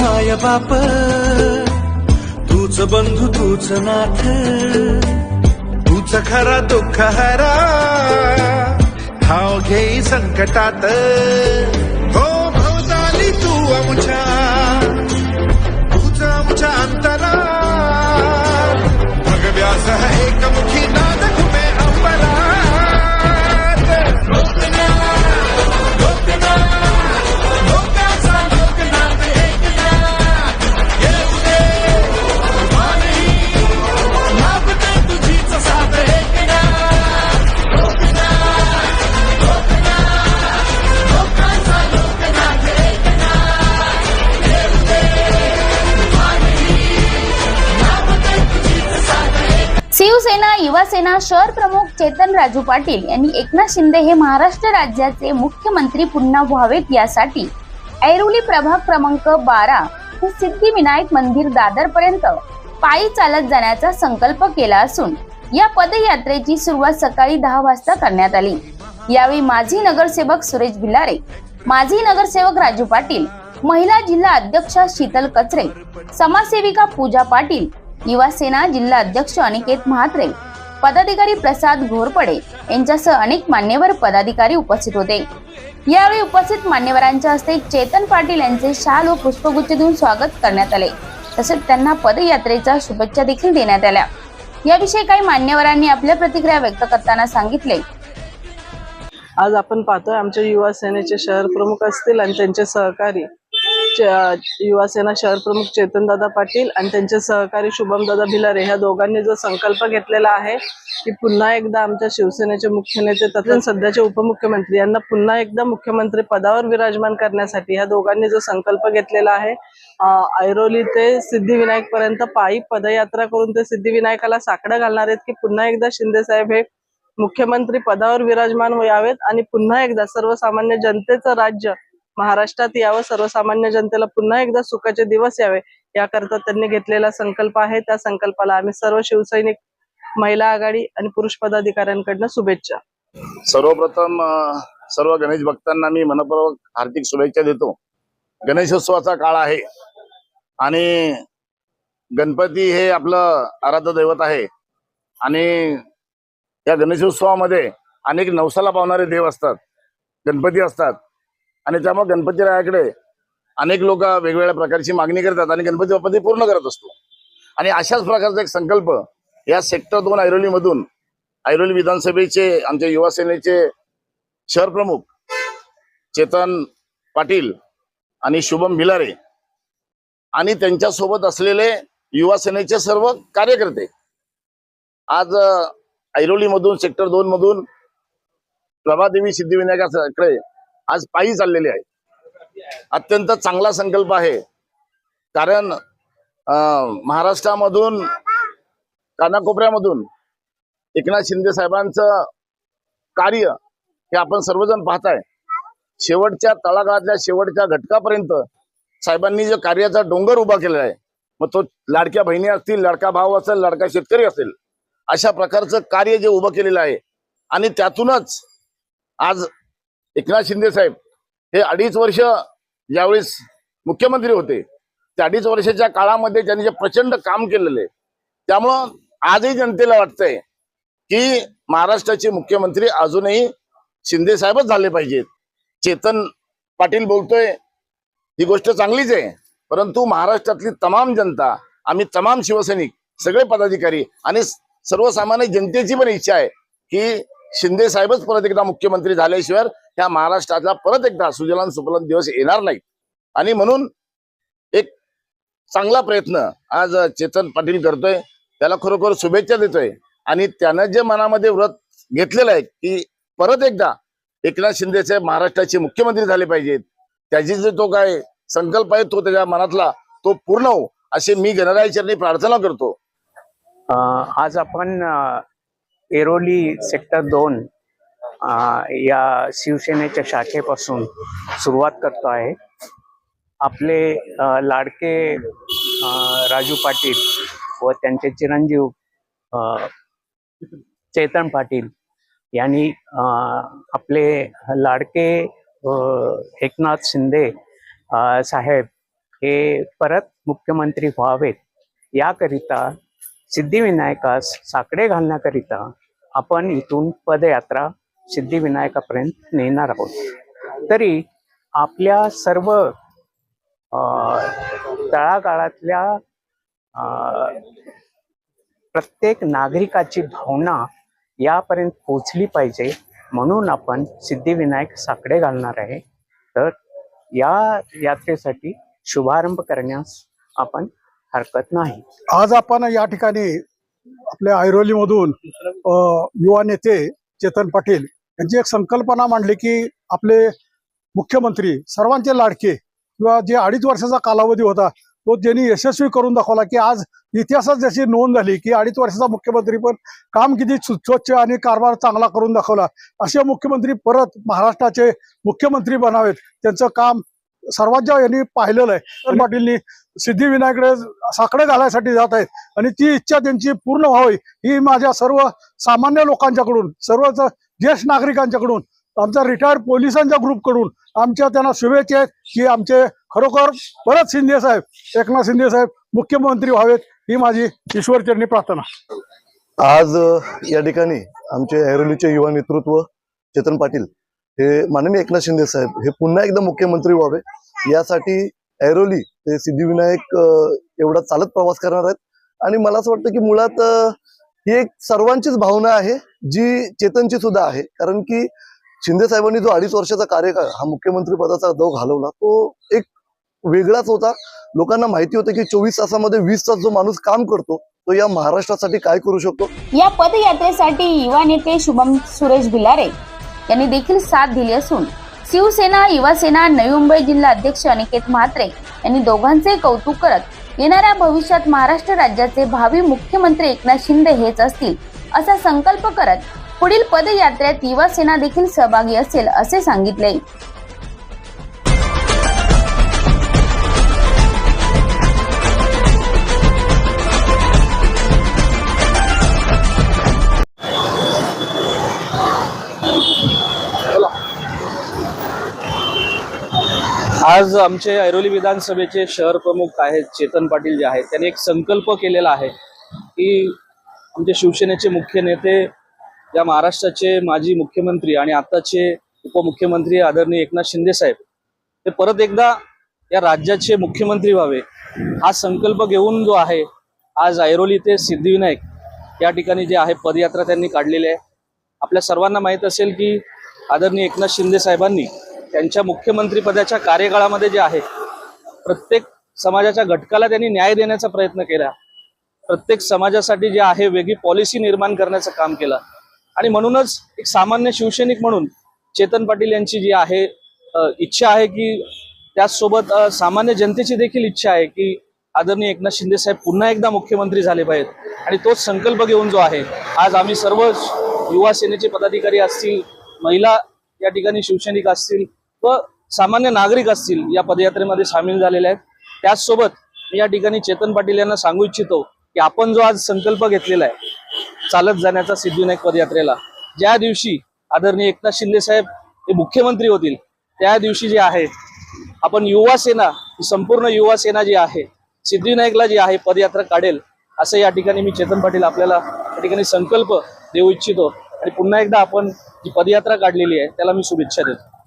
माय बाप तूच बंधू तूच नाथ तूच खरा दुःख हरा हाव घेई संकटात हो भवताली तू आमच्या तूच आमच्या अंतरा भगव्यास एक शिवसेना युवासेना शहर प्रमुख चेतन राजू पाटील यांनी एकनाथ शिंदे हे महाराष्ट्र राज्याचे मुख्यमंत्री पुन्हा व्हावेत यासाठी ऐरोली प्रभाग क्रमांक बारा ते सिद्धिविनायक मंदिर दादर पर्यंत पायी चालत जाण्याचा संकल्प केला असून या पदयात्रेची सुरुवात सकाळी दहा वाजता करण्यात आली. यावेळी माजी नगरसेवक सुरेश भिलारे माजी नगरसेवक राजू पाटील महिला जिल्हा अध्यक्षा शीतल कचरे समाजसेविका पूजा पाटील युवासेना जिल्हा अध्यक्ष अनिकेत म्हात्रे पदाधिकारी प्रसाद घोरपडे यांच्यासह अनेक मान्यवर पदाधिकारी उपस्थित होते. यावेळी उपस्थित मान्यवरांच्या हस्ते चेतन पाटील यांचे शाल व पुष्पगुच्छ देऊन स्वागत करण्यात आले. तसेच त्यांना पदयात्रेच्या शुभेच्छा देखील देण्यात आल्या. याविषयी काही मान्यवरांनी आपल्या प्रतिक्रिया व्यक्त करताना सांगितले. आज आपण पाहतोय आमच्या युवा सेनेचे शहर प्रमुख असतील आणि त्यांचे सहकारी युवासेना शहरप्रमुख शहर प्रमुख चेतनदादा पाटील आणि त्यांचे सहकारी शुभमदादा भिलारे ह्या दोघांनी जो संकल्प घेतलेला आहे की पुन्हा एकदा आमच्या शिवसेनेचे मुख्य नेते तथा सध्याचे उपमुख्यमंत्री यांना पुन्हा एकदा मुख्यमंत्री पदावर विराजमान करण्यासाठी ह्या दोघांनी जो संकल्प घेतलेला आहे ऐरोली ते सिद्धिविनायक पर्यंत पायी पदयात्रा करून ते सिद्धिविनायकाला साकडं घालणार आहेत की पुन्हा एकदा शिंदे साहेब हे मुख्यमंत्री पदावर विराजमान यावेत आणि पुन्हा एकदा सर्वसामान्य जनतेचं राज्य महाराष्ट्रात यावं सर्वसामान्य जनतेला पुन्हा एकदा सुखाचे दिवस यावे याकरता त्यांनी घेतलेला संकल्प आहे. त्या संकल्पाला आम्ही सर्व शिवसैनिक महिला आघाडी आणि पुरुष पदाधिकाऱ्यांकडनं शुभेच्छा. सर्वप्रथम सर्व गणेश भक्तांना मी मनपूर्वक हार्दिक शुभेच्छा देतो. गणेशोत्सवाचा काळ आहे आणि गणपती हे आपलं आराध्य दैवत आहे आणि या गणेशोत्सवामध्ये अनेक नवसाला पावणारे देव असतात गणपती असतात. आणि त्यामुळे गणपती रायाकडे अनेक लोक वेगवेगळ्या प्रकारची मागणी करतात आणि गणपती बाप्पा ती पूर्ण करत असतो. आणि अशाच प्रकारचा एक संकल्प या सेक्टर दोन ऐरोलीमधून ऐरोली विधानसभेचे आमच्या युवा सेनेचे शहर प्रमुख चेतन पाटील आणि शुभम भिलारे आणि त्यांच्यासोबत असलेले युवा सेनेचे सर्व कार्यकर्ते आज ऐरोलीमधून सेक्टर दोन मधून प्रभादेवी सिद्धिविनायकाकडे आज पायी चाललेले आहेत अत्यंत चांगला संकल्प आहे. कारण महाराष्ट्रामधून कानाकोपऱ्यामधून एकनाथ शिंदे साहेबांचं कार्य हे आपण सर्वजण पाहताय. शेवटच्या तळागाळातल्या शेवटच्या घटकापर्यंत साहेबांनी जे कार्याचा डोंगर उभा केलेला आहे मग तो लाडक्या बहिणी असतील लाडका भाऊ असेल लाडका शेतकरी असेल अशा प्रकारचं कार्य जे उभं केलेलं आहे आणि त्यातूनच आज एकनाथ शिंदे साहेब हे अडीच वर्ष ज्यावेळेस मुख्यमंत्री होते त्या अडीच वर्षाच्या काळामध्ये त्यांनी जे प्रचंड काम केलेलं आहे त्यामुळं आजही जनतेला वाटतंय की महाराष्ट्राचे मुख्यमंत्री अजूनही शिंदे साहेबच झाले पाहिजेत. चेतन पाटील बोलतोय ही गोष्ट चांगलीच आहे परंतु महाराष्ट्रातली तमाम जनता आम्ही तमाम शिवसैनिक सगळे पदाधिकारी आणि सर्वसामान्य जनतेची पण इच्छा आहे की शिंदे साहेबच परत एकदा मुख्यमंत्री झाल्याशिवाय ह्या महाराष्ट्रातला परत एकदा सुजलाम सुफलाम दिवस येणार नाहीत. आणि म्हणून एक चांगला प्रयत्न आज चेतन पाटील करतोय त्याला खरोखर शुभेच्छा देतोय. आणि त्यानं जे मनामध्ये व्रत घेतलेलं आहे की परत एकदा एकनाथ शिंदेचे महाराष्ट्राचे मुख्यमंत्री झाले पाहिजेत त्याची जे तो काय संकल्प आहे तो त्याच्या मनातला तो पूर्ण हो असे मी गणरायाचरणी प्रार्थना करतो. आज आपण एरोली सेक्टर दोन या शिवसेनेच्या शाखेपासून सुरुवात करतो आहे. आपले लाडके राजू पाटील व त्यांचे चिरंजीव चेतन पाटील यांनी आपले लाडके एकनाथ शिंदे साहेब हे परत मुख्यमंत्री व्हावेत. याकरिता सिद्धिविनायकास साकडे घालण्याकरिता आपण इथून पदयात्रा सिद्धिविनायकापर्यंत नेणार आहोत. तरी आपल्या सर्व तळागाळातल्या प्रत्येक नागरिकाची भावना यापर्यंत पोचली पाहिजे म्हणून आपण सिद्धिविनायक साकडे घालणार आहे. तर या यात्रेसाठी शुभारंभ करण्यास आपण हरकत नाही. आज आपण या ठिकाणी आपल्या ऐरोलीमधून युवा नेते चेतन पाटील यांची एक संकल्पना मांडली की आपले मुख्यमंत्री सर्वांचे लाडके किंवा जे अडीच वर्षाचा कालावधी होता तो ज्यांनी यशस्वी करून दाखवला की आज इतिहासात जशी नोंद झाली की अडीच वर्षाचा मुख्यमंत्री पण काम किती स्वच्छ आणि कारभार चांगला करून दाखवला असे मुख्यमंत्री परत महाराष्ट्राचे मुख्यमंत्री बनावेत. त्यांचं काम सर्वांच्या यांनी पाहिलेलं आहे तर पाटीलनी सिद्धिविनायकडे साकडे घालायसाठी जात आहेत आणि ती इच्छा त्यांची पूर्ण व्हावी ही माझ्या सर्व सामान्य लोकांच्याकडून सर्वच ज्येष्ठ नागरिकांच्याकडून आमच्या रिटायर्ड पोलिसांच्या ग्रुपकडून आमच्या त्यांना शुभेच्छा आहेत की आमचे खरोखर परत शिंदे साहेब एकनाथ शिंदे साहेब मुख्यमंत्री व्हावेत ही माझी ईश्वरचरणी प्रार्थना. आज या ठिकाणी आमचे ऐरोलीचे युवा नेतृत्व चेतन पाटील हे माननीय एकनाथ शिंदे साहेब हे पुन्हा एकदा मुख्यमंत्री व्हावे. यासाठी ऐरोली ते सिद्धिविनायक एवढा चालत प्रवास करणार आहेत. आणि मला असं वाटतं की मुळात ही एक सर्वांचीच भावना आहे जी चेतनची सुद्धा आहे. कारण की शिंदे साहेबांनी जो अडीच वर्षाचा कार्यकाळ हा मुख्यमंत्री पदाचा दव घालवला तो एक वेगळाच होता. लोकांना माहिती होतं की चोवीस तासामध्ये वीस तास जो माणूस काम करतो तो या महाराष्ट्रासाठी काय करू शकतो? या पदयात्रेसाठी युवा नेते शुभम सुरेश भिलारे यांनी देखील साथ दिली असून शिवसेना युवासेना नवी मुंबई जिल्हा अध्यक्ष अनिकेत म्हात्रे यांनी दोघांचे कौतुक करत येणाऱ्या भविष्यात महाराष्ट्र राज्याचे भावी मुख्यमंत्री एकनाथ शिंदे हेच असतील असा संकल्प करत पुढील पदयात्रेत युवासेना देखील सहभागी असेल असे सांगितले. आज आमचे ऐरोली विधानसभेचे शहर प्रमुख आहेत चेतन पाटील जे आहेत त्यांनी एक संकल्प केलेला आहे की आमचे शिवसेनेचे मुख्य नेते या महाराष्ट्राचे माजी मुख्यमंत्री आणि आताचे उपमुख्यमंत्री आदरणीय एकनाथ शिंदे साहेब ते परत एकदा या राज्याचे मुख्यमंत्री व्हावे हा संकल्प घेऊन जो आहे आज ऐरोली ते सिद्धिविनायक या ठिकाणी जे आहे पदयात्रा त्यांनी काढलेली आहे. आपल्या सर्वांना माहीत असेल की आदरणीय एकनाथ शिंदे साहेबांनी त्यांच्या मुख्यमंत्रीपदाच्या कार्यकाळामध्ये जे आहे प्रत्येक समाजाच्या घटकाला त्यांनी न्याय देण्याचा प्रयत्न केला. प्रत्येक समाजासाठी जे आहे वेगळी पॉलिसी निर्माण करण्याचं काम केलं. आणि म्हणूनच एक सामान्य शिवसैनिक म्हणून चेतन पाटील यांची जी आहे इच्छा आहे की त्याचसोबत सामान्य जनतेची देखील इच्छा आहे की आदरणीय एकनाथ शिंदे साहेब पुन्हा एकदा मुख्यमंत्री झाले पाहिजेत. आणि तोच संकल्प घेऊन जो आहे आज आम्ही सर्व युवा सेनेचे पदाधिकारी असतील महिला या ठिकाणी शिवसैनिक असतील व सामान्य नागरिक असतील या पदयात्रेमध्ये सामील झालेले आहेत. त्याचसोबत मी या ठिकाणी चेतन पाटील यांना सांगू इच्छितो की आपण जो आज संकल्प घेतलेला आहे चालत जाण्याचा सिद्धिविनायक पदयात्रेला ज्या दिवशी आदरणीय एकनाथ शिंदे साहेब हे मुख्यमंत्री होतील त्या दिवशी जे आहे आपण युवा सेना ही संपूर्ण युवा सेना जी आहे सिद्धिविनायकला जी आहे पदयात्रा काढेल असं या ठिकाणी मी चेतन पाटील आपल्याला या ठिकाणी संकल्प देऊ इच्छितो. आणि पुन्हा एकदा आपण जी पदयात्रा काढलेली आहे त्याला मी शुभेच्छा देतो.